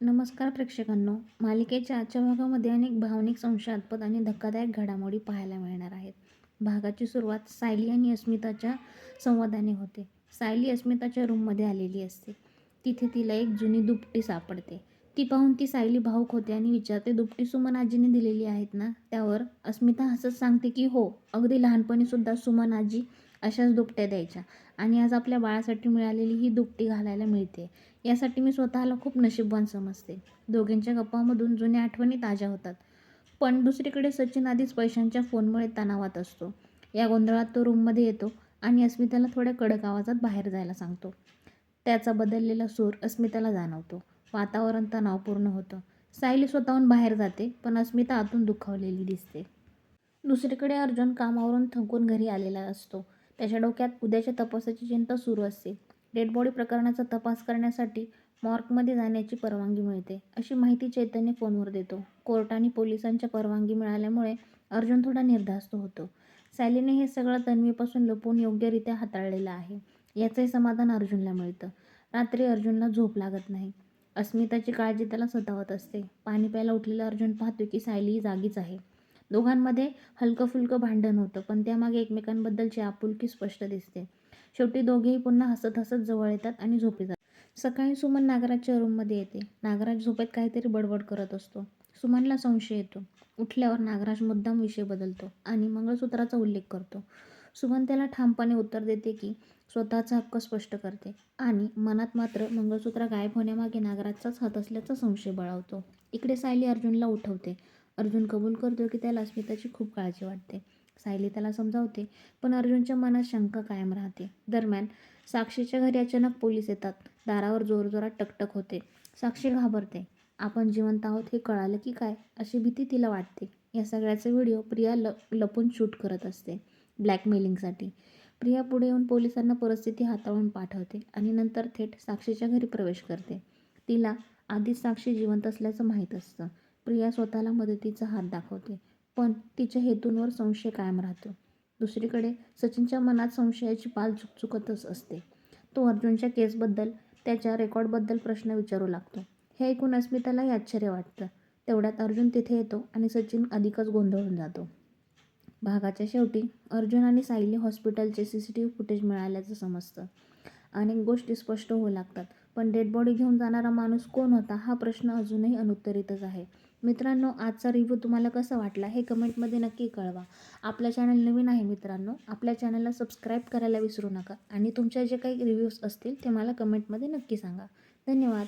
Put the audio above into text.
नमस्कार प्रेक्षकांनो. मालिकेच्या आजच्या भागामध्ये अनेक भावनिक संशयास्पद आणि धक्कादायक घडामोडी पाहायला मिळणार आहेत. भागाची सुरुवात सायली आणि अस्मिताच्या संवादाने होते. सायली अस्मिताच्या रूममध्ये आलेली असते. तिथे तिला एक जुनी दुपटी सापडते. ती पाहून ती सायली भाऊक होते आणि विचारते दुपटी सुमन आजीने दिलेली आहेत ना? त्यावर अस्मिता हसत सांगते की हो अगदी लहानपणीसुद्धा सुमन आजी अशाच दुपट्या द्यायच्या. आणि आज आपल्या बाळासाठी मिळालेली ही दुपटी घालायला मिळते. यासाठी मी स्वतःला खूप नशीबवान समजते. दोघींच्या गप्पामधून जुन्या आठवणी ताज्या होतात. पण दुसरीकडे सचिन आधीच पैशांच्या फोनमुळे तणावात असतो. या गोंधळात तो रूममध्ये येतो आणि अस्मिताला थोड्या कडक आवाजात बाहेर जायला सांगतो. त्याचा बदललेला सूर अस्मिताला जाणवतो. वातावरण तणावपूर्ण होतं. सायली स्वतःहून बाहेर जाते पण अस्मिता आतून दुखावलेली दिसते. दुसरीकडे अर्जुन कामावरून थकून घरी आलेला असतो. त्याच्या डोक्यात उद्याच्या तपासाची चिंता सुरू असते. डेड बॉडी प्रकरणाचा तपास करण्यासाठी मॉर्कमध्ये जाण्याची परवानगी मिळते अशी माहिती चैतन्य फोनवर देतो. कोर्ट आणि पोलिसांच्या परवानगी मिळाल्यामुळे अर्जुन थोडा निर्धास्त होतो. सॅलीने हे सगळं तन्वीपासून लपवून योग्यरित्या हाताळलेलं आहे. याचंही समाधान अर्जुनला मिळतं. रात्री अर्जुनला झोप लागत नाही. अस्मिताची काळजी त्याला सतावत असते. पाणी प्यायला उठलेला अर्जुन पाहतो की सायली जागीच आहे. दोघांमध्ये हलकं फुलकं भांडण होतं पण त्यामागे एकमेकांबद्दलची आपुलकी स्पष्ट दिसते. शेवटी दोघेही पुन्हा हसत हसत जवळ येतात आणि झोपी जातात. सकाळी सुमन नागराजच्या रूममध्ये येते. नागराज झोपेत काहीतरी बडबड करत असतो. सुमनला संशय येतो. उठल्यावर नागराज मुद्दाम विषय बदलतो आणि मंगळसूत्राचा उल्लेख करतो. सुमन त्याला ठामपणे उत्तर देते की स्वतःचा हक्क स्पष्ट करते आणि मनात मात्र मंगळसूत्र गायब होण्यामागे नागराजचाच हात असल्याचा संशय बळावतो इकडे सायली अर्जुनला उठवते. अर्जुन कबूल करतो की त्याला अस्मिताची खूप काळजी वाटते. सायली त्याला समजावते पण अर्जुनच्या मनात शंका कायम राहते. दरम्यान साक्षीच्या घरी अचानक पोलीस येतात. दारावर जोरजोरात टकटक होते. साक्षी घाबरते. आपण जिवंत आहोत हे कळालं की काय? अशी भीती तिला वाटते. या सगळ्याचा व्हिडिओ प्रिया ल लपून शूट करत असते. ब्लॅकमेलिंगसाठी. प्रिया पुढे येऊन पोलिसांना परिस्थिती हाताळून पाठवते आणि नंतर थेट साक्षीच्या घरी प्रवेश करते. तिला आधीच साक्षी जिवंत असल्याचं माहीत असतं. प्रिया स्वतःला मदतीचा हात दाखवते पण तिच्या हेतूंवर संशय कायम राहतो. दुसरीकडे सचिनच्या मनात संशयाची पाल चुकचुकतच असते. तो अर्जुनच्या केसबद्दल त्याच्या रेकॉर्डबद्दल प्रश्न विचारू लागतो. हे ऐकून अस्मितालाही आश्चर्य वाटतं. तेवढ्यात अर्जुन तिथे येतो आणि सचिन अधिकच गोंधळून जातो. भागाच्या शेवटी अर्जुन आणि सायली हॉस्पिटलचे C C T V footage मिळाल्याचं समजतं. अनेक गोष्टी स्पष्ट होऊ लागतात. पण डेड बॉडी घेऊन जाणारा माणूस कोण होता हा प्रश्न अजूनही अनुत्तरितच आहे. मित्रांनो आजचा रिव्ह्यू तुम्हाला कसा वाटला हे कमेंटमध्ये नक्की कळवा. आपला चॅनल नवीन आहे मित्रांनो आपल्या चॅनलला सबस्क्राईब करायला विसरू नका आणि तुमच्या जे काही रिव्ह्यूज असतील ते मला कमेंटमध्ये नक्की सांगा. धन्यवाद.